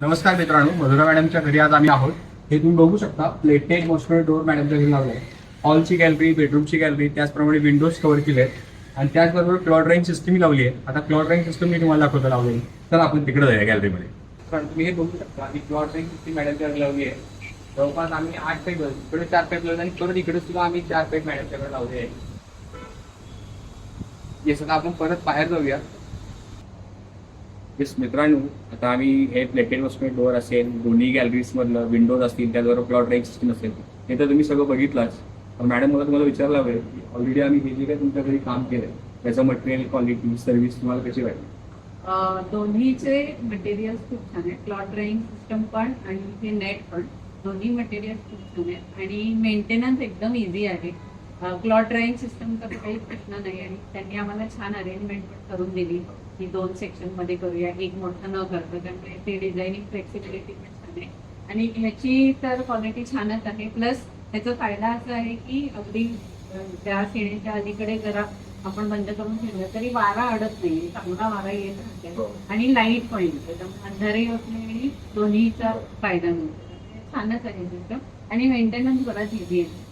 नमस्कार मित्रांनो मधुरा मॅडमच्या घरी आज आम्ही आहोत. हे तुम्ही बघू शकता प्लेटेड मॉस्टर डोर मॅडमच्या घरी लावले हॉलची गॅलरी बेडरूमची गॅलरी त्याचप्रमाणे विंडोज कव्हर केले आहेत. आणि त्याचबरोबर क्लॉड ड्रॉइंग सिस्टम लावली आहे. आता क्लॉड ड्रॉइंग सिस्टम मी तुम्हाला दाखवतो लावलेली. तर आपण तिकडे जाऊया गॅलरीमध्ये कारण तुम्ही हे बघू शकता की क्लॉड ड्रॉइंग सिस्टम मॅडमच्या घरी लावली आहे. जवळपास आम्ही आठ पाईप इकडे चार पाईप लावले आणि परत इकडे सुद्धा आम्ही चार पाईप मॅडमच्याकडे लावले आहे. आपण परत बाहेर जाऊया. येस मित्रांनो आता आम्ही हे प्लेटेड वॉस्टमेंट डोअर असेल दोन्ही गॅलरीज मधलं विंडोज असतील त्याद्वारे प्लॉट ड्राईव्ह सिस्टम असेल. हे तर तुम्ही सगळं बघितलंच. मॅडम मला तुम्हाला विचारलं वेळ की ऑलरेडी आम्ही हे जे काही तुमच्या घरी काम केलंय त्याचं मटेरियल क्वालिटी सर्व्हिस तुम्हाला कशी वाटली? दोन्हीचे मटेरियल्स खूप छान आहेत. क्लॉट ड्राईंग सिस्टम पण आणि हे नेट पण. दोन्ही मटेरियल्स खूप छान आहेत. आणि मेंटेनन्स एकदम इझी आहे. क्लॉथ ड्राईंग सिस्टमचा काही प्रश्न नाही आणि त्यांनी आम्हाला छान अरेंजमेंट पण करून दिली. की दोन सेक्शनमध्ये करूया. एक मोठं न करता त्यामुळे ते डिझायनिंग फ्लेक्सिबिलिटी पण छान आहे. आणि ह्याची तर क्वालिटी छानच आहे. प्लस ह्याचा फायदा असा आहे की अगदी त्या सिडीच्या अलीकडे जरा आपण बंद करून ठेवलं तरी वारा अडत नाही. चांगला वारा येत राहते. हो. आणि लाइट पण येते त्यामुळे अंधारही होत नाही आणि दोन्हीचा फायदा मिळतो छानच आहे सिस्टम आणि मेंटेनन्स बराच इझी आहे.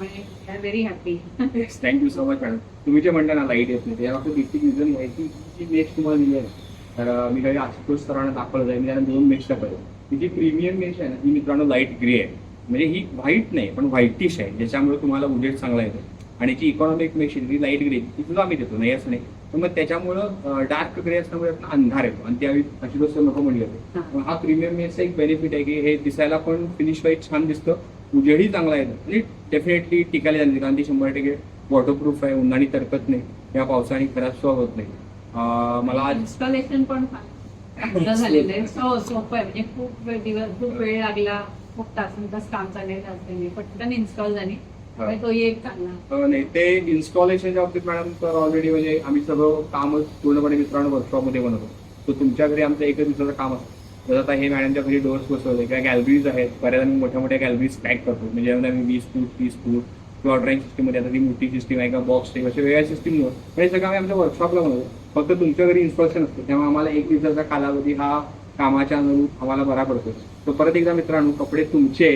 I very happy thank you so much madam तुम्ही जे म्हणता ना लाइट येत नाही. त्या बाबतीत बेसिक रिझन की जी मेश तुम्हाला दिली आहे. तर मी काही आशुतोष सरांना दाखवलं जाईल मी त्यांना दोन मेश दाखवले. ही जी प्रीमियम मेश आहे ना ती मित्रांनो लाइट ग्रे आहे. म्हणजे ही व्हाईट नाही पण व्हाईटिश आहे. ज्याच्यामुळे तुम्हाला उजेड चांगला येतो. आणि जी इकॉनॉमिक मेश आहे ती लाइट ग्रे ती सुद्धा आम्ही देतो नाही असं नाही. पण मग त्याच्यामुळं डार्क ग्रे असल्यामुळे आपण अंधार येतो. आणि त्यावेळी आशुतोष सर नको म्हणले होते. हा. प्रीमियम मेसचा एक बेनिफिट आहे की हे दिसायला पण फिनिश वाईज छान दिसतं. उजेडही चांगला येतो आणि डेफिनेटली टिकायला जाते. कारण ती शंभर टक्के वॉटरप्रूफ आहे. उन्हाने तरकत नाही. या पावसाने खराब सुद्धा होत नाही. मला आज इन्स्टॉलेशन पण चांगलं झालेलं आहे. सो सोपं आहे. म्हणजे खूप दिवस खूप वेळ लागला. खूप तासन तास काम चाललेलं असते पटकन इन्स्टॉल झाली. तोही एक चांगला. नाही ते इन्स्टॉलेशनच्या बाबतीत मॅडम तर ऑलरेडी म्हणजे आम्ही सगळं कामच पूर्णपणे मित्रांनो वर्कशॉपमध्ये बनवतो. तुमच्या घरी आमचं एकच दिवसाचं काम असतं. जर आता हे मॅडमच्या घरी डोअर्स बसवले किंवा गॅलरीज आहेत. बऱ्याच आम्ही मोठ्या मोठ्या गॅलरीज पॅक करतो. म्हणजे आम्ही वीस फूट तीस फूट किंवा ड्रॉइंग सिस्टीममध्ये आता ती मोठी सिस्टीम आहे का बॉक्स टेप अशा वेगळ्या सिस्टीमवर हे म्हणजे सगळं आम्ही आमच्या वर्कशॉपला बनवतो. फक्त तुमच्या घरी इन्स्टॉलेशन असतं. तेव्हा आम्हाला एक दिवसाचा कालावधी हा कामाच्या अनुरूप आम्हाला बरा पडतो तर परत एकदा मित्रांनो कपडे तुमचे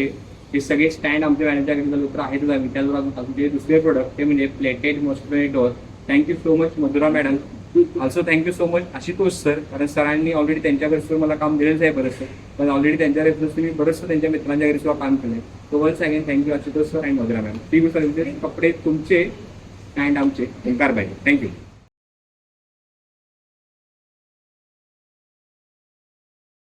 हे सगळे स्टँड आमच्या मॅडमच्या घरी तर आहेतच आम्ही त्याचबरोबर दुसरे प्रोडक्ट ते म्हणजे pleated mosquito door thank you so much Madhura madam also thank you so much Ashutosh sir कारण सरांनी ऑलरेडी त्यांच्या घरी मला काम दिलेलं आहे बरंचसं. पण ऑलरेडी त्यांच्या रेफरन्स मी बरंचसं त्यांच्या मित्रांच्या घरी सुद्धा काम केलंय. तो once again thank you Ashutosh sir आणि Madhura ma'am T V services कपडे तुमचे अँड आमचे. कार पाहिजे थँक्यू